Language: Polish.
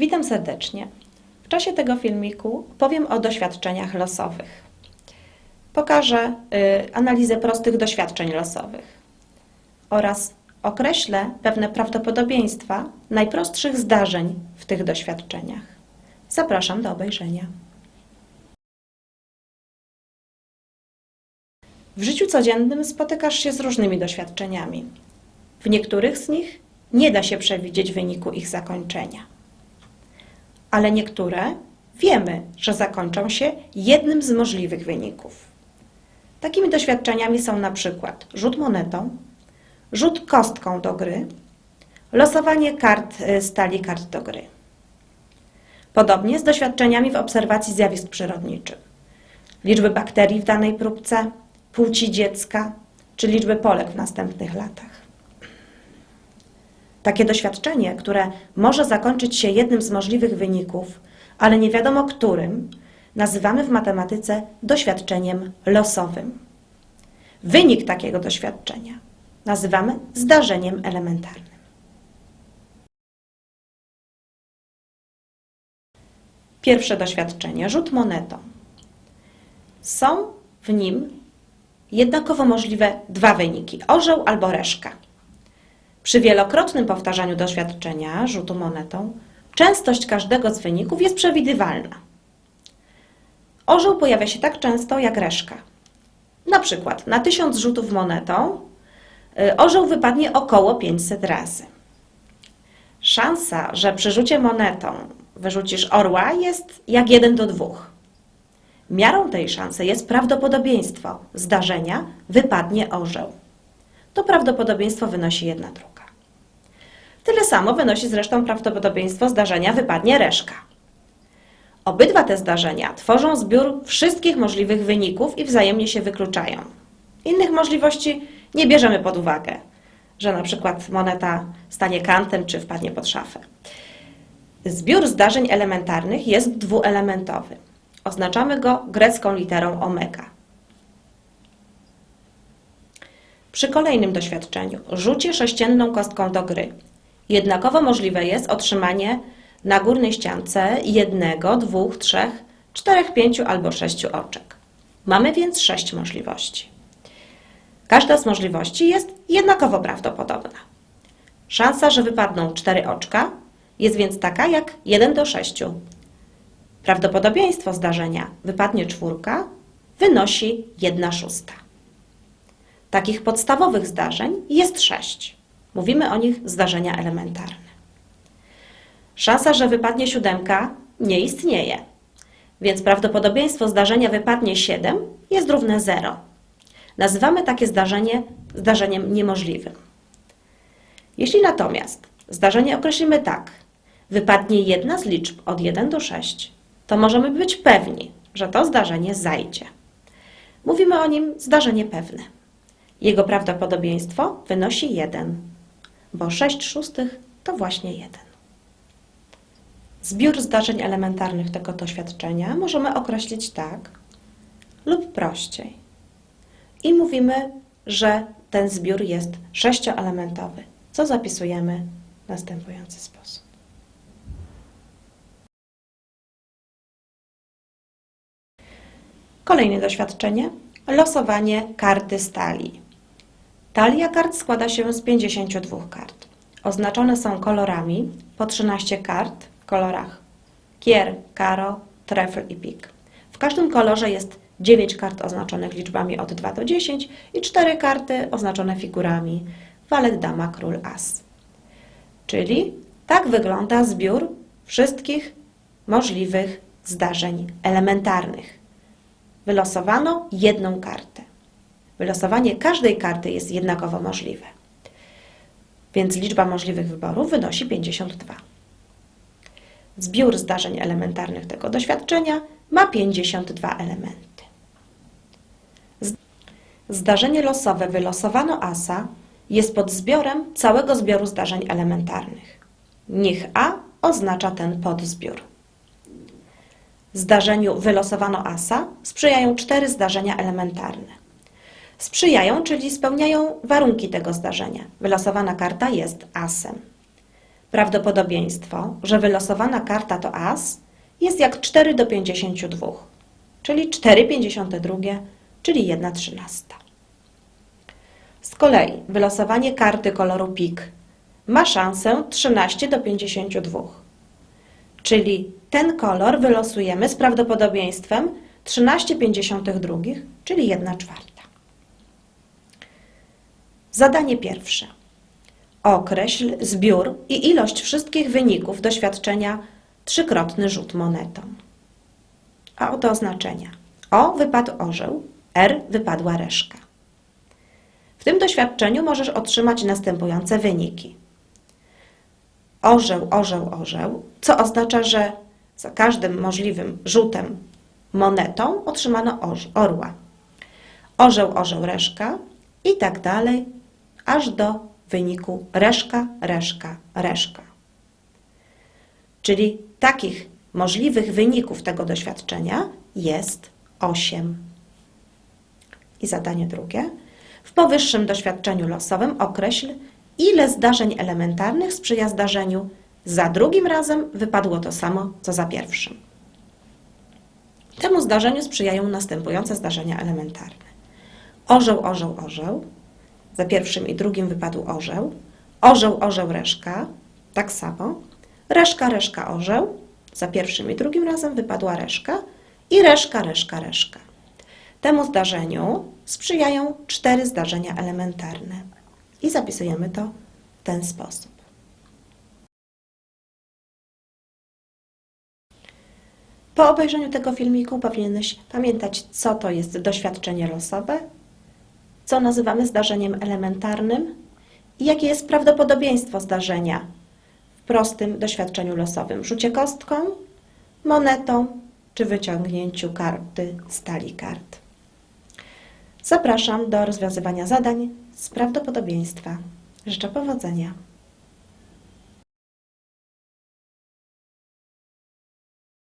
Witam serdecznie. W czasie tego filmiku powiem o doświadczeniach losowych. Pokażę y, analizę prostych doświadczeń losowych oraz określę pewne prawdopodobieństwa najprostszych zdarzeń w tych doświadczeniach. Zapraszam do obejrzenia. W życiu codziennym spotykasz się z różnymi doświadczeniami. W niektórych z nich nie da się przewidzieć wyniku ich zakończenia. Ale niektóre wiemy, że zakończą się jednym z możliwych wyników. Takimi doświadczeniami są na przykład rzut monetą, rzut kostką do gry, losowanie kart y, stali kart do gry. Podobnie z doświadczeniami w obserwacji zjawisk przyrodniczych. Liczby bakterii w danej próbce, płci dziecka czy liczby polek w następnych latach. Takie doświadczenie, które może zakończyć się jednym z możliwych wyników, ale nie wiadomo którym, nazywamy w matematyce doświadczeniem losowym. Wynik takiego doświadczenia nazywamy zdarzeniem elementarnym. Pierwsze doświadczenie rzut monetą. Są w nim jednakowo możliwe dwa wyniki orzeł albo reszka. Przy wielokrotnym powtarzaniu doświadczenia rzutu monetą częstość każdego z wyników jest przewidywalna. Orzeł pojawia się tak często jak reszka. Na przykład na 1000 rzutów monetą y, orzeł wypadnie około 500 razy. Szansa, że przy rzucie monetą wyrzucisz orła jest jak 1 do 2. Miarą tej szansy jest prawdopodobieństwo zdarzenia wypadnie orzeł. To prawdopodobieństwo wynosi 1 druga. Tyle samo wynosi zresztą prawdopodobieństwo zdarzenia wypadnie reszka. Obydwa te zdarzenia tworzą zbiór wszystkich możliwych wyników i wzajemnie się wykluczają. Innych możliwości nie bierzemy pod uwagę, że na przykład moneta stanie kantem czy wpadnie pod szafę. Zbiór zdarzeń elementarnych jest dwuelementowy. Oznaczamy go grecką literą omega. Przy kolejnym doświadczeniu rzucie sześcienną kostką do gry. Jednakowo możliwe jest otrzymanie na górnej ściance jednego, dwóch, trzech, czterech, pięciu albo sześciu oczek. Mamy więc sześć możliwości. Każda z możliwości jest jednakowo prawdopodobna. Szansa, że wypadną cztery oczka jest więc taka jak 1 do 6. Prawdopodobieństwo zdarzenia wypadnie czwórka wynosi 1 szósta. Takich podstawowych zdarzeń jest 6. Mówimy o nich zdarzenia elementarne. Szansa, że wypadnie siódemka nie istnieje, więc prawdopodobieństwo zdarzenia wypadnie 7 jest równe 0. Nazywamy takie zdarzenie zdarzeniem niemożliwym. Jeśli natomiast zdarzenie określimy tak, wypadnie jedna z liczb od 1 do 6, to możemy być pewni, że to zdarzenie zajdzie. Mówimy o nim zdarzenie pewne. Jego prawdopodobieństwo wynosi 1, bo 6 szóstych to właśnie 1. Zbiór zdarzeń elementarnych tego doświadczenia możemy określić tak lub prościej. I mówimy, że ten zbiór jest sześcioelementowy, co zapisujemy w następujący sposób. Kolejne doświadczenie. Losowanie karty stali. Talia kart składa się z 52 kart. Oznaczone są kolorami po 13 kart w kolorach kier, karo, trefl i pik. W każdym kolorze jest 9 kart oznaczonych liczbami od 2 do 10 i 4 karty oznaczone figurami walet, dama, król, as. Czyli tak wygląda zbiór wszystkich możliwych zdarzeń elementarnych. Wylosowano jedną kartę. Wylosowanie każdej karty jest jednakowo możliwe. Więc liczba możliwych wyborów wynosi 52. Zbiór zdarzeń elementarnych tego doświadczenia ma 52 elementy. Zdarzenie losowe wylosowano asa jest podzbiorem całego zbioru zdarzeń elementarnych. Niech A oznacza ten podzbiór. Zdarzeniu wylosowano asa sprzyjają cztery zdarzenia elementarne. Sprzyjają, czyli spełniają warunki tego zdarzenia. Wylosowana karta jest asem. Prawdopodobieństwo, że wylosowana karta to as jest jak 4 do 52, czyli 4,52, czyli 1 trzynasta. Z kolei wylosowanie karty koloru pik ma szansę 13 do 52, czyli ten kolor wylosujemy z prawdopodobieństwem 13,52, czyli 1 czwarta. Zadanie pierwsze. Określ zbiór i ilość wszystkich wyników doświadczenia trzykrotny rzut monetą. A oto oznaczenia. O wypadł orzeł, R wypadła reszka. W tym doświadczeniu możesz otrzymać następujące wyniki. Orzeł, orzeł, orzeł, co oznacza, że za każdym możliwym rzutem monetą otrzymano orła. Orzeł, orzeł, reszka i tak dalej, aż do wyniku reszka, reszka, reszka. Czyli takich możliwych wyników tego doświadczenia jest 8. I zadanie drugie. W powyższym doświadczeniu losowym określ, ile zdarzeń elementarnych sprzyja zdarzeniu za drugim razem wypadło to samo, co za pierwszym. Temu zdarzeniu sprzyjają następujące zdarzenia elementarne. Orzeł, orzeł, orzeł. Za pierwszym i drugim wypadł orzeł. Orzeł, orzeł, reszka. Tak samo. Reszka, reszka, orzeł. Za pierwszym i drugim razem wypadła reszka. I reszka, reszka, reszka. Temu zdarzeniu sprzyjają cztery zdarzenia elementarne. I zapisujemy to w ten sposób. Po obejrzeniu tego filmiku powinieneś pamiętać, co to jest doświadczenie losowe, co nazywamy zdarzeniem elementarnym i jakie jest prawdopodobieństwo zdarzenia w prostym doświadczeniu losowym. Rzucie kostką, monetą czy wyciągnięciu karty z talii kart. Zapraszam do rozwiązywania zadań z prawdopodobieństwa. Życzę powodzenia.